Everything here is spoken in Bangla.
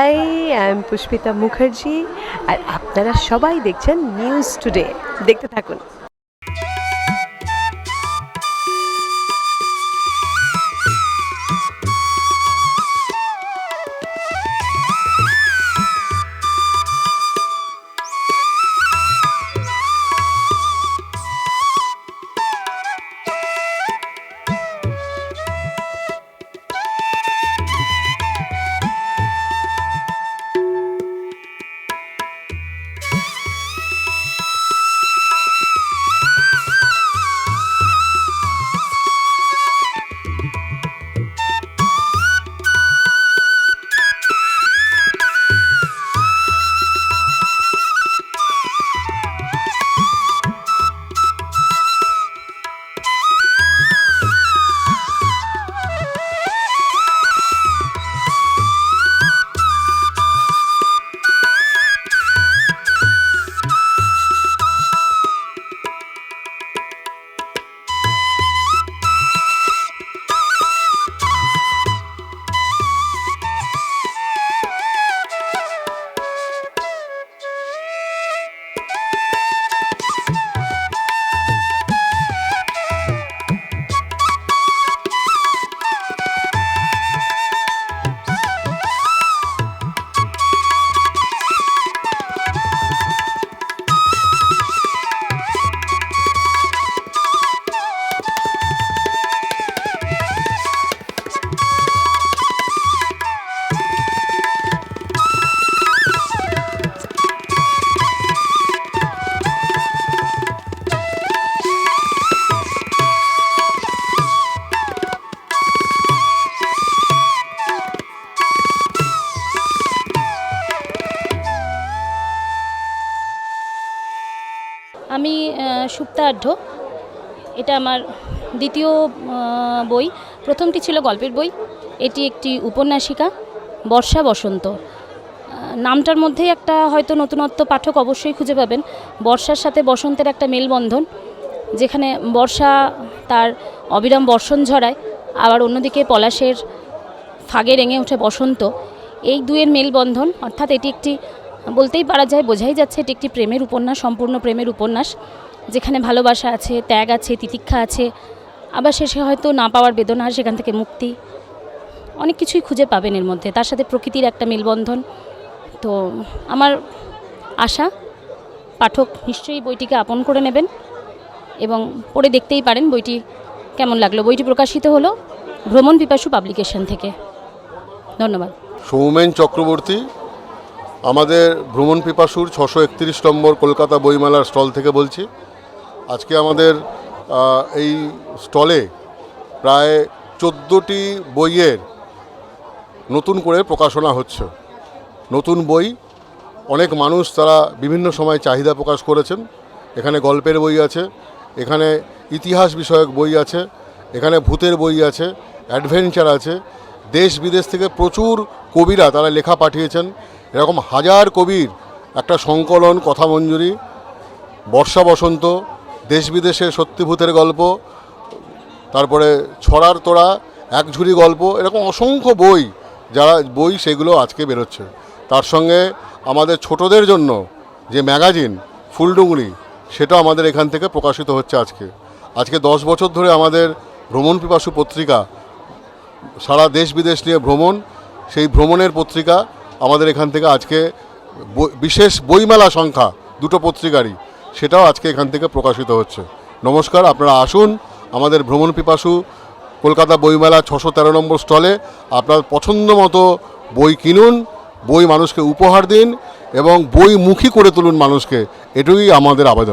Hi I am Pushpita Mukherjee আর আপনারা সবাই দেখছেন নিউজ টুডে দেখতে থাকুন। আমি আহ, সুপ্তা আঢ্য এটা আমার দ্বিতীয় বই। প্রথমটি ছিল গল্পের বই। এটি একটি উপন্যাসিকা বর্ষা বসন্ত। নামটার মধ্যেই একটা হয়তো নতুনত্ব পাঠক অবশ্যই খুঁজে পাবেন। বর্ষার সাথে বসন্তের একটা মেলবন্ধন যেখানে বর্ষা তার অবিরাম বর্ষণ ঝরায় আবার অন্যদিকে পলাশের ফাগে রেঙে ওঠে বসন্ত। এই দুয়ের মেলবন্ধন অর্থাৎ এটি একটি বলতেই পারা যায়, বোঝাই যাচ্ছে এটি একটি প্রেমের উপন্যাস, সম্পূর্ণ প্রেমের উপন্যাস, যেখানে ভালোবাসা আছে, ত্যাগ আছে, তিতিক্ষা আছে, আবার শেষে হয়তো না পাওয়ার বেদনা, সেখান থেকে মুক্তি। অনেক কিছুই খুঁজে পাবেন এর মধ্যে। তার সাথে প্রকৃতির একটা মেলবন্ধন। তো আমার আশা, পাঠক নিশ্চয়ই বইটিকে আপন করে নেবেন এবং পড়ে দেখতেই পারেন বইটি কেমন লাগল। বইটি প্রকাশিত হলো ভ্রমণ পিপাসু পাবলিকেশন থেকে। ধন্যবাদ। সৌমেন চক্রবর্তী। আমাদের ভ্রমণ পিপাসুর ছশো একত্রিশ নম্বর কলকাতা বইমেলার স্টল থেকে বলছি। আজকে আমাদের এই স্টলে প্রায় চোদ্দোটি বইয়ের নতুন করে প্রকাশনা হচ্ছে। নতুন বই, অনেক মানুষ তারা বিভিন্ন সময় চাহিদা প্রকাশ করেছেন। এখানে গল্পের বই আছে, এখানে ইতিহাস বিষয়ক বই আছে, এখানে ভূতের বই আছে, অ্যাডভেঞ্চার আছে। দেশ বিদেশ থেকে প্রচুর কবিরা তারা লেখা পাঠিয়েছেন। এরকম হাজার কবির একটা সংকলন, কথা মঞ্জুরি, বর্ষা বসন্ত, দেশ বিদেশের সত্যিভূতের গল্প, তারপরে ছড়ার তোড়া এক ঝুড়ি গল্প, এরকম অসংখ্য বই, যারা বই সেগুলো আজকে বেরোচ্ছে। তার সঙ্গে আমাদের ছোটদের জন্য যে ম্যাগাজিন ফুলডুঙরি সেটা আমাদের এখান থেকে প্রকাশিত হচ্ছে আজকে। আজকে দশ বছর ধরে আমাদের ভ্রমণ পিপাসু পত্রিকা, সারা দেশ বিদেশ নিয়ে ভ্রমণ, সেই ভ্রমণের পত্রিকা আমাদের এখান থেকে আজকে বিশেষ বইমেলা সংখ্যা, দুটো পত্রিকারই, সেটাও আজকে এখান থেকে প্রকাশিত হচ্ছে। নমস্কার, আপনারা আসুন আমাদের ভ্রমণ পিপাসু কলকাতা বইমেলা ছশো তেরো নম্বর স্টলে। আপনার পছন্দ মতো বই কিনুন, বই মানুষকে উপহার দিন এবং বইমুখী করে তুলুন মানুষকে। এটুকুই আমাদের আবেদন।